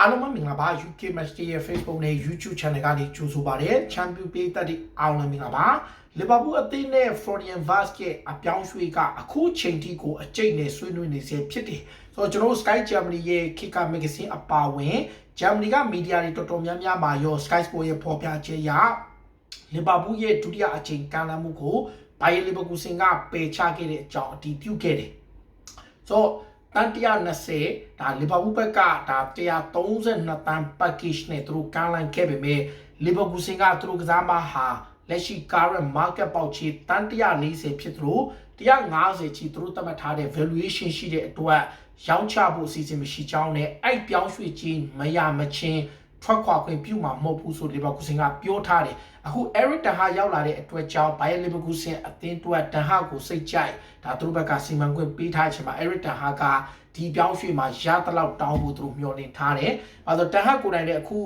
အားလုံးပဲမင်္ဂလာပါ UK Match Day ရဲ့ Facebook နဲ့ YouTube Channel ကနေကြိုဆိုပါရစေ။ Champion ပေးသက်တဲ့အားလုံးမင်္ဂလာပါ။ Liverpool အသင်းနဲ့ Florian Vaz ရဲ့အပြောင်းရွှေ့ကအခုချိန်ထိကိုအကျိတ်နဲ့ဆွေးနွေးနေစေဖြစ်တယ်။ဆိုတော့ကျွန်တော်တို့ Sky Germany ရဲ့ Kicker Magazine အပါအဝင် Germany ကမီဒီယာတွေတော်တော်များများမှာရော Sky Sport ရဲ့ဖော်ပြချက်အရ Liverpool ရဲ့ဒုတိယအချိန်ကမ်းလှမ်းမှုကို Bayer Leverkusen ကပယ်ချခဲ့တဲ့အကြောင်းအတည်ပြုခဲ့တယ်။ဆိုတော့ တန်120ဒါလီဗာပူးဘက်ကဒါ132တန် package နဲ့သူတို့ကမ်းလှမ်းခဲ့ပေမဲ့လီဗာပူးစင်ကသူတို့ကစားမဟာလက်ရှိ current market ပေါက်ချေတန်140ဖြစ်သလို150ချီသူတို့သတ်မှတ်ထားတဲ့ valuation ရှိတဲ့အတွက်ရောင်းချဖို့အစီအစဉ်မရှိကြောင်းနဲ့အဲ့ပြောင်းရွှေ့ခြင်းမရမချင်း ထွက်ခွာခွင့်ပြုမှာမဟုတ်ဘူးဆိုလီဗာပူးစင်ကပြောထားတယ်အခု Eric Ten Hag ရောက်လာတဲ့အတွက်ကြောင့် Bayer Leverkusen အသင်းတွက် Ten Hag ကိုစိတ်ကြိုက်ဒါသူတို့ဘက်ကစီမံခွင့်ပေးထားချင်မှာ Eric Ten Hag ကဒီပြောင်းရွှေ့မှာရသလောက်တောင်းဖို့သူတို့မျှော်လင့်ထားတယ်။အဲဒါ Ten Hag ကိုယ်တိုင်လည်းအခု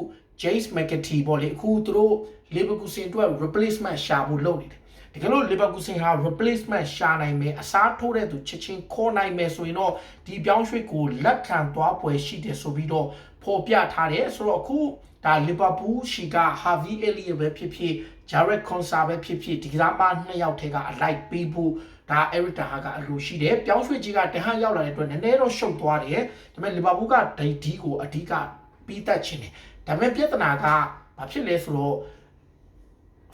James McAtee ပေါ့လေအခုသူတို့ Leverkusen အတွက် replacement ရှာဖို့လုပ်နေတယ်။တကယ်လို့ Leverkusen ဟာ replacement ရှာနိုင်မယ်အစားထိုးတဲ့သူချက်ချင်းခေါ်နိုင်မယ်ဆိုရင်တော့ဒီပြောင်းရွှေ့ကိုလက်ခံသွားပွဲရှိတယ်ဆိုပြီးတော့ ဖော်ပြထားတယ်ဆိုတော့အခုဒါလီဗာပူးရှိကဟာဗီအယ်လီပဲဖြစ်ဖြစ်ဂျာရက်ကွန်ဆာပဲဖြစ်ဖြစ်ဒီကစားမနှစ်ယောက်ထဲကအလိုက်ပေးဖို့ဒါအရစ်တဟာကအလိုရှိတယ်ပြောင်းရွှေ့ကြီးကတဟန်ရောက်လာတဲ့အတွက်နည်းနည်းတော့ရှုပ်သွားတယ်ဒါပေမဲ့လီဗာပူးကဒိတ်ဒီကိုအဓိကပြီးတတ်ခြင်းတယ်ဒါပေမဲ့ပြဿနာကဘာဖြစ်လဲဆိုတော့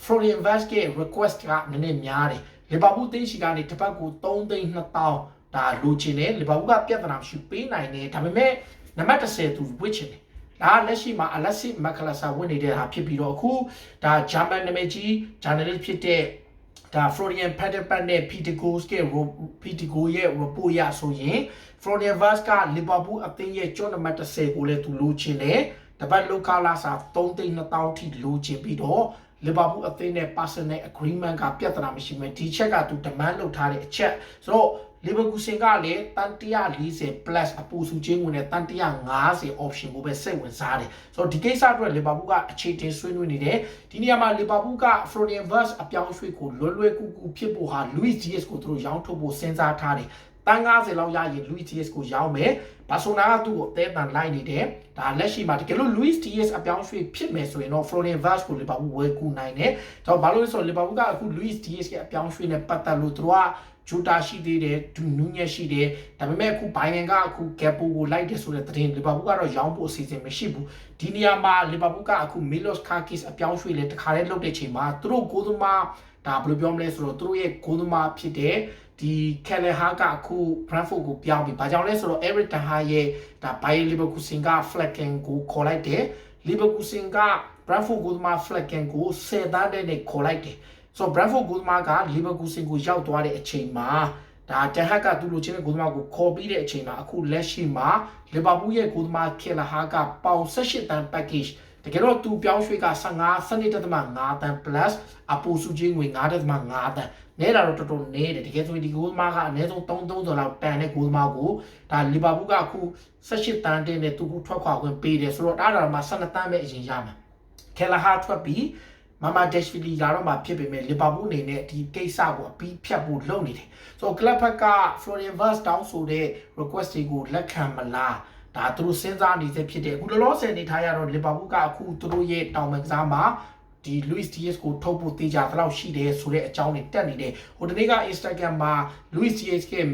Florian Vaz ရဲ့ request ကနည်းနည်းများတယ်လီဗာပူးတင်းရှိကနေတစ်ပတ်ကို3သိန်း2000ဒါလိုချင်တယ်လီဗာပူးကပြဿနာမရှိပေးနိုင်တယ်ဒါပေမဲ့ နံပါတ်10သူဝစ်ချင်တယ်ဒါလက်ရှိမှာအလက်စစ်မက်ကလဆာဝင်နေတဲ့ဟာဖြစ်ပြီးတော့အခုဒါဂျာမန်နာမည်ကြီးဂျာနယ်လစ်ဖြစ်တဲ့ဒါ Florian Pederpan နဲ့ Peter Goes ရဲ့ Peter Go ရဲ့ report ရဆိုရင် Florian Vaz က Liverpool အသင်းရဲ့ကျောင်းနံပါတ်10ကိုလည်းသူလိုချင်တယ်တပတ်လောကလာစာ3,200ထိလိုချင်ပြီးတော့ Liverpool အသင်းနဲ့ personal agreement ကပြဿနာမရှိမယ်ဒီချက်ကသူ demand လုပ်ထားတဲ့အချက်ဆိုတော့ Leverkusen ကလည်းတန်140 plus အပူစုချင်းဝင်တဲ့တန်150 option ကိုပဲစိတ်ဝင်စားတယ်ဆိုတော့ဒီကိစ္စအတွက် Liverpool ကအခြေတင်ဆွေးနွေးနေတယ်ဒီနေရာမှာ Liverpool က Florian Wirtz အပြောင်းရွှေ့ကိုလွယ်လွယ်ကူကူဖြစ်ဖို့ဟာ Luis Diaz ကိုသူတို့ရောင်းထုတ်ဖို့စဉ်းစားထားတယ်တန်း90လောက်ရရင် Luis Diaz ကိုရောင်းမယ်ဘာဆိုနာကသူ့ကိုအသေးအံလိုက်နေတယ်ဒါလက်ရှိမှာတကယ်လို့ Luis Diaz အပြောင်းရွှေ့ဖြစ်မယ်ဆိုရင်တော့ Florian Wirtz ကို Liverpool ဝယ်ကူနိုင်တယ်တော့ဘာလို့လဲဆိုတော့ Liverpool ကအခု Luis Diaz ရဲ့အပြောင်းရွှေ့နဲ့ပတ်သက်လို့သူတို့က ဂျူတာရှိသေးတယ်ဒူနူးညက်ရှိတယ်ဒါပေမဲ့အခုဘိုင်ယန်ကအခုကက်ပိုကိုလိုက်တယ်ဆိုတဲ့သတင်းလီဗာပူးကတော့ရောင်းဖို့အစီအစဉ်မရှိဘူးဒီနေရာမှာလီဗာပူးကအခုမီလော့စ်ကာကစ်အပြောင်းရွှေ့လဲတခါတည်းလုပ်တဲ့ချိန်မှာသူတို့ကိုသမားဒါဘယ်လိုပြောမလဲဆိုတော့သူတို့ရဲ့ကိုသမားဖြစ်တဲ့ဒီကယ်လဟာကအခု Brentford ကိုပြောင်းပြီးဘာကြောင့်လဲဆိုတော့ Eric Ten Hag ရဲ့ဒါ Bayer Leverkusen က Flecken ကိုခေါ်လိုက်တယ် Leverkusen က Brentford ကိုသမား Flecken ကို10တန်းတဲ့ခေါ်လိုက်တယ် ဆိုတော့ Brentford ဂိုးသမားက Leverkusen ကိုရောက်သွားတဲ့အချိန်မှာဒါတဟက်ကသူ့လိုချင်တဲ့ဂိုးသမားကိုခေါ်ပြီးတဲ့အချိန်မှာအခုလက်ရှိမှာ Liverpool ရဲ့ဂိုးသမားခေလာဟာကပေါင်18တန် package တကယ်တော့သူပြောင်းရွှေ့က15စနစ်တသမ5တန် plus အပူစုချင်းငွေ9တသမ5တန်နဲတာတော့တော်တော်နဲတယ်တကယ်ဆိုရင်ဒီဂိုးသမားကအနည်းဆုံး3-3ဆိုလောက်တန်တဲ့ဂိုးသမားကိုဒါလီဗာပူးကအခု18တန်တဲ့နဲ့သူကထွက်ခွာခွင့်ပေးတယ်ဆိုတော့ဒါတော့မှ12တန်ပဲအရင်ရမှာခဲလာဟာထွက်ပြီး မမဒက်ရှ်ဖီလီကတော့မှဖြစ်ပေမဲ့လီဗာပူးအနေနဲ့ဒီကိစ္စကိုအပြီးဖြတ်ဖို့လုပ်နေတယ်ဆိုတော့ကလပ်ဖက်က Florian Wirtz တောင်းဆိုတဲ့ request တွေကိုလက်ခံမလားဒါသူတို့စဉ်းစားနေစေဖြစ်တယ်အခုလောလောဆယ်နေထားရတော့လီဗာပူးကအခုသူတို့ရဲ့တောင်ပန်ကစားမှာဒီ Luis Diaz ကိုထုတ်ဖို့တေချာသလောက်ရှိတယ်ဆိုတဲ့အကြောင်းတွေတက်နေတယ်ဟိုတနေ့က Instagram မှာ Luis Diaz ရဲ့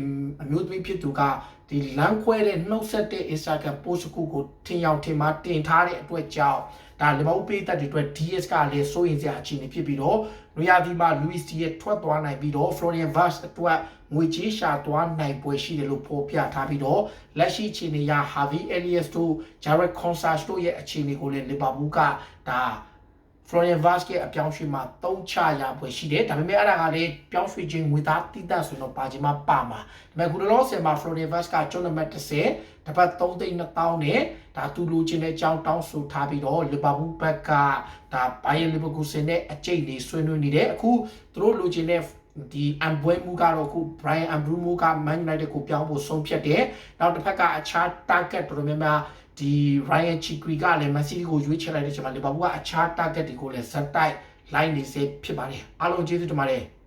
အမျိုးသမီးဖြစ်သူကဒီလမ်းခွဲတဲ့နှုတ်ဆက်တဲ့ Instagram post ခုကိုထင်ရောက်ထင်မှာတင်ထားတဲ့အတွက်ကြောင့် ဒါလီဗာပူးပေးသက်တွေအတွက် DS ကလည်းစိုးရင်စရာအခြေအနေဖြစ်ပြီးတော့နွေရာသီမှာ Luis Diaz ထွက်သွားနိုင်ပြီးတော့ Florian Wirtz အတွက်ငွေကြေးရှာသွားနိုင်ပွဲရှိတယ်လို့ဖော်ပြထားပြီးတော့လက်ရှိအခြေအနေရ Harvey Elliott တို့ Jared Consage တို့ရဲ့အခြေအနေကိုလည်းလီဗာပူးကဒါ Florian Wirtz ရဲ့အပြောင်းရွှေ့မှာတုံးချရပွဲရှိတယ်ဒါပေမဲ့အဲ့ဒါကလည်းပြောင်းရွှေ့ခြင်းငွေသားတိတက်ဆိုတော့ပါခြင်းမပါမှာဒါပေမဲ့ခုလောဆယ်မှာ Florian Wirtz ကကျွန်တော်မှ30တပတ်3သိန်း2000နဲ့ဒါသူလိုချင်တဲ့အကြောင်းတောင်းဆိုထားပြီးတော့ Liverpool ဘက်ကဒါ Bayer Leverkusen နဲ့အကျိတ်လေးဆွေးနွေးနေတယ်အခုသူတို့လိုချင်တဲ့ဒီအမ်ဘွဲမှုကတော့အခု Brian Ambrumo က Man United ကိုပြောင်းဖို့ဆုံးဖြတ်တယ်။နောက်တစ်ဖက်ကအခြား target တော်တော်များများ ဒီ Ryan Chigri ကလည်း Man City ကိုရွေးချယ်လိုက်တဲ့ချိန်မှာ Liverpool ကအခြား target တွေကိုလည်းဇက်တိုက်လိုက်နေစေဖြစ်ပါတယ်။အားလုံးကျေးဇူးတင်ပါတယ်။